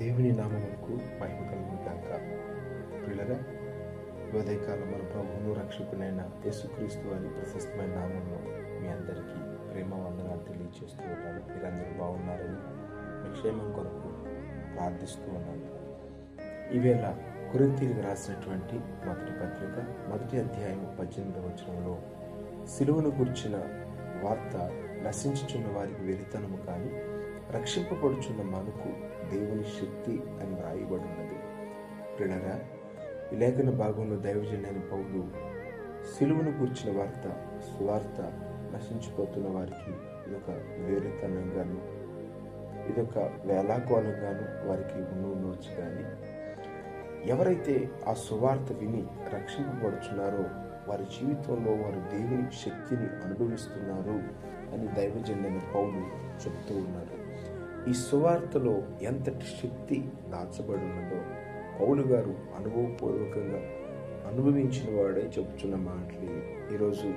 దేవుని నామమునకు మహిమ కలుగును గాక. పిల్లరా ఉదయకాలం మన ప్రభువును రక్షకునైన యేసుక్రీస్తు వారి ప్రశస్తమైన నామంలో మీ అందరికీ ప్రేమ వందనాలు తెలియజేస్తూ ఉన్నాను మీరందరూ బాగున్నారని మీ క్షేమం కొరకు ప్రార్థిస్తూ ఉన్నాను. ఈవేళ కొరింతీలకు రాసినటువంటి మొదటి పత్రిక మొదటి అధ్యాయం పద్దెనిమిదవ వచనంలో సిలువను గుర్చిన వార్త నశించుచున్న వారికి వెలితనము కానీ రక్షింపబడుచున్న మనకు దేవుని శక్తి అని వ్రాయబడి ఉన్నది ప్రిడరా ఈ లేఖన భాగంలో దైవజన్యాన్ని పౌలు సిలువను కూర్చిన వార్త సువార్త నశించిపోతున్న వారికి ఇదొక వేరుతనంగాను ఇదొక వేలాకోలంగాను వారికి ఉండవచ్చు కానీ ఎవరైతే ఆ సువార్త విని రక్షింపబడుచున్నారో వారి జీవితంలో వారు దేవుని శక్తిని అనుభవిస్తున్నారు అని దైవజన్యని పౌలు చెప్తూ ఉన్నారు. ఈ సువార్తలో ఎంతటి శక్తి దాచబడి ఉన్నదో పౌలు గారు అనుభవపూర్వకంగా అనుభవించిన వాడే చెబుతున్న మాటలు ఈరోజు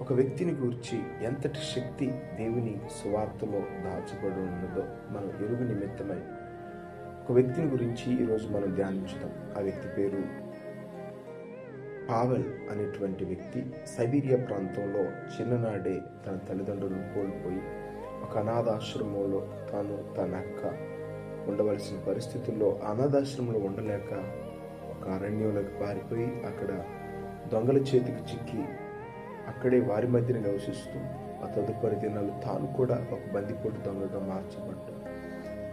ఒక వ్యక్తిని గురించి ఎంతటి శక్తి దేవుని సువార్తలో దాచబడి ఉన్నదో మనం ఎరుగు నిమిత్తమై ఒక వ్యక్తిని గురించి ఈరోజు మనం ధ్యానించుదాం. ఆ వ్యక్తి పేరు పావెల్ అనేటువంటి వ్యక్తి సైబీరియా ప్రాంతంలో చిన్ననాడే తన తల్లిదండ్రులను కోల్పోయి ఒక అనాథాశ్రమంలో తాను తన అక్క ఉండవలసిన పరిస్థితుల్లో అనాథాశ్రమంలో ఉండలేక ఒక అరణ్యంలోకి పారిపోయి అక్కడ దొంగల చేతికి చిక్కి అక్కడే వారి మధ్యన నివసిస్తూ ఆ తదుపరి దినాలు తాను కూడా ఒక బందిపోటు దొంగగా మార్చబడ్డు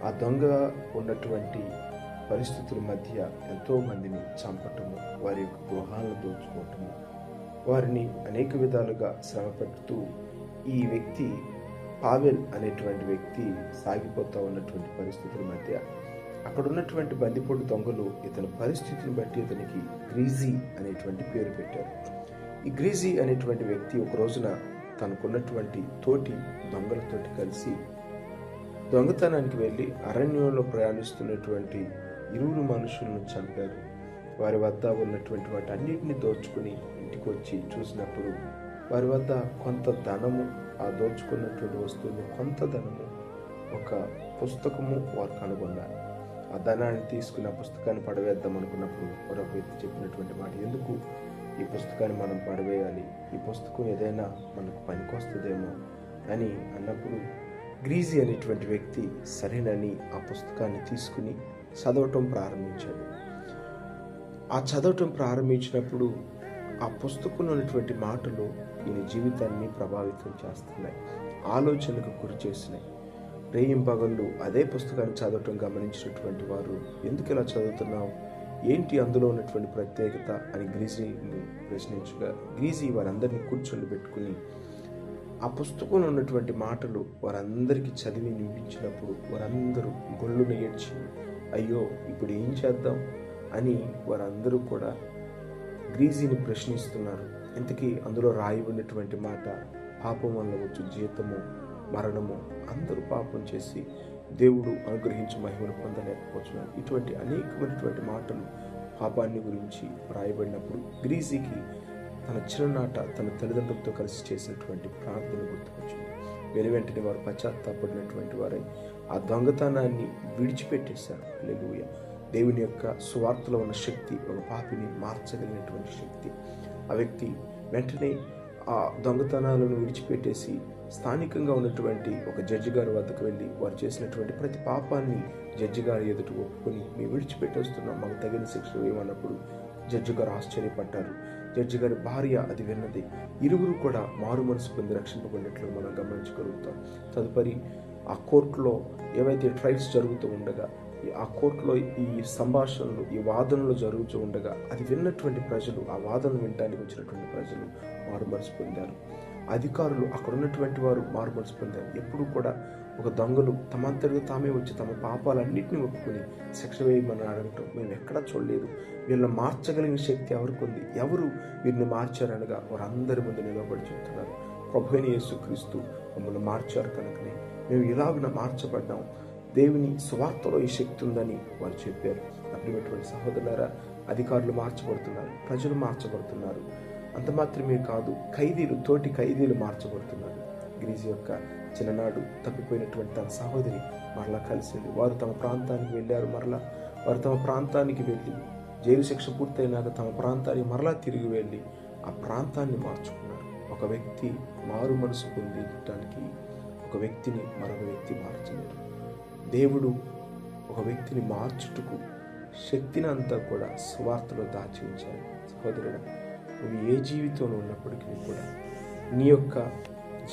ఆ దొంగ ఉన్నటువంటి పరిస్థితుల మధ్య ఎంతో మందిని చంపటము వారి యొక్క గృహాలను దోచుకోవటము వారిని అనేక విధాలుగా శ్రమ పెడుతూ ఈ వ్యక్తి పావెల్ అనేటువంటి వ్యక్తి సాగిపోతూ ఉన్నటువంటి పరిస్థితుల మధ్య అక్కడ ఉన్నటువంటి బందిపోటు దొంగలు ఇతని పరిస్థితిని బట్టి ఇతనికి గ్రీజీ అనేటువంటి పేరు పెట్టారు. ఈ గ్రీజీ అనేటువంటి వ్యక్తి ఒక రోజున తనకున్నటువంటి తోటి దొంగలతోటి కలిసి దొంగతనానికి వెళ్ళి అరణ్యంలో ప్రయాణిస్తున్నటువంటి ఇరువురు మనుషులను చంపారు. వారి వద్ద ఉన్నటువంటి వాటి అన్నిటిని దోచుకుని ఇంటికి వచ్చి చూసినప్పుడు వారి వద్ద కొంత ధనము ఆ దోచుకున్నటువంటి వస్తువులు కొంత ధనము ఒక పుస్తకము వారు కనుగొన్నారు. ఆ ధనాన్ని తీసుకుని ఆ పుస్తకాన్ని పడవేద్దాం అనుకున్నప్పుడు మరొక వ్యక్తి చెప్పినటువంటి మాట ఎందుకు ఈ పుస్తకాన్ని మనం పడవేయాలి? ఈ పుస్తకం ఏదైనా మనకు పనికొస్తుందేమో? అని అన్నప్పుడు గ్రీజీ అనేటువంటి వ్యక్తి సరేనని ఆ పుస్తకాన్ని తీసుకుని చదవటం ప్రారంభించాడు. ఆ చదవటం ప్రారంభించినప్పుడు ఆ పుస్తకంలో ఉన్నటువంటి మాటలు ఈయన జీవితాన్ని ప్రభావితం చేస్తున్నాయి. ఆలోచనకు గురి చేసినాయి రేయం పగళ్ళు అదే పుస్తకాన్ని చదవటం గమనించినటువంటి వారు ఎందుకు ఇలా చదువుతున్నావు? ఏంటి అందులో ఉన్నటువంటి ప్రత్యేకత? అని గ్రీజీని ప్రశ్నించగా గ్రీజీ వారందరినీ కూర్చొని పెట్టుకుని ఆ పుస్తకంలో ఉన్నటువంటి మాటలు వారందరికీ చదివి నింపించినప్పుడు వారందరూ గొల్లున ఏడ్చి అయ్యో ఇప్పుడు ఏం చేద్దాం? అని వారందరూ కూడా గ్రీజీని ప్రశ్నిస్తున్నారు. ఇంతకీ అందులో రాయబడినటువంటి మాట పాపం వల్ల వచ్చు జీతము మరణము అందరూ పాపం చేసి దేవుడు అనుగ్రహించి మహిమను పొందలేకపోతున్నారు. ఇటువంటి అనేకమైనటువంటి మాటలు పాపాన్ని గురించి రాయబడినప్పుడు గ్రీజీకి తన చిన్ననాట తన తల్లిదండ్రులతో కలిసి చేసినటువంటి ప్రార్థన గుర్తుకొచ్చింది. వెను వెంటనే వారు పశ్చాత్తాపడినటువంటి వారై ఆ దొంగతనాన్ని విడిచిపెట్టేశారు. లెలుయ దేవుని యొక్క సువార్తలో ఉన్న శక్తి ఒక పాపిని మార్చగలిగినటువంటి శక్తి. ఆ వ్యక్తి వెంటనే ఆ దొంగతనాలను విడిచిపెట్టేసి స్థానికంగా ఉన్నటువంటి ఒక జడ్జి గారి వద్దకు వెళ్ళి వారు చేసినటువంటి ప్రతి పాపాన్ని జడ్జి గారి ఎదుట ఒప్పుకొని మేము విడిచిపెట్టేస్తున్నాం మాకు తగిన శిక్ష ఏమన్నప్పుడు జడ్జి గారు ఆశ్చర్యపడ్డారు. జడ్జి గారి భార్య అది విన్నది. ఇరువురు కూడా మారు మనసు పొంది రక్షింపబడినట్లు మనం గమనించగలుగుతాం. తదుపరి ఆ కోర్టులో ఏవైతే ట్రయల్స్ జరుగుతూ ఉండగా ఆ కోర్టులో ఈ సంభాషణలు ఈ వాదనలు జరుగుతూ ఉండగా అది విన్నటువంటి ప్రజలు ఆ వాదన వినడానికి వచ్చినటువంటి ప్రజలు మారు మనసు పొందారు. అధికారులు అక్కడ ఉన్నటువంటి వారు మారు మనసు పొందారు. ఎప్పుడు కూడా ఒక దొంగలు తమంతటిగా తామే వచ్చి తమ పాపాలన్నింటినీ ఒప్పుకొని శిక్ష వేయమని అడగటం మేము ఎక్కడా చూడలేదు. వీళ్ళని మార్చగలిగిన శక్తి ఎవరికి ఉంది? ఎవరు వీరిని మార్చారనగా వారందరి ముందు నిలబడి చెప్తున్నారు. ప్రభుని యేసుక్రీస్తు మమ్మల్ని మార్చారు కనుకనే. మేము ఇలాగున మార్చబడ్డాం. దేవుని స్వార్థలో ఈ శక్తి ఉందని వారు చెప్పారు. అప్పుడటువంటి సహోదరులారా అధికారులు మార్చబడుతున్నారు ప్రజలు మార్చబడుతున్నారు. అంత మాత్రమే కాదు ఖైదీలు తోటి ఖైదీలు మార్చబడుతున్నారు. గ్రీజ్ యొక్క చిన్ననాడు తప్పిపోయినటువంటి తన సహోదరి మరలా కలిసింది వారు తమ ప్రాంతానికి వెళ్ళారు మరలా. వారు తమ ప్రాంతానికి వెళ్ళి జైలు శిక్ష పూర్తయినాక తమ ప్రాంతానికి మరలా తిరిగి వెళ్ళి ఆ ప్రాంతాన్ని మార్చుకున్నారు. ఒక వ్యక్తి మారు మనసు పొందడానికి ఒక వ్యక్తిని మరొక వ్యక్తి మార్చలేరు. దేవుడు ఒక వ్యక్తిని మార్చుటకు శక్తిని అంతా కూడా స్వార్థలో దాచి ఉంచాడు సహోదరుడు నువ్వు ఏ జీవితంలో ఉన్నప్పటికీ కూడా నీ యొక్క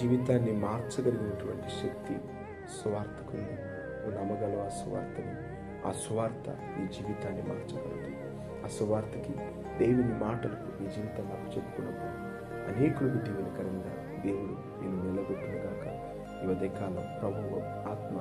జీవితాన్ని మార్చగలిగినటువంటి శక్తి సువార్తకు నువ్వు నమ్మగలవు ఆ స్వార్థని ఆ స్వార్థ నీ జీవితాన్ని మార్చగలదు. ఆ స్వార్థకి దేవుని మాటలకు నీ జీవితాన్ని చెప్పుకున్నప్పుడు అనేకులకు దీవెనకరంగా దేవుడు నేను నిలబెట్టును గాక ఈ ఉదయకాలం ప్రభువు ఆత్మ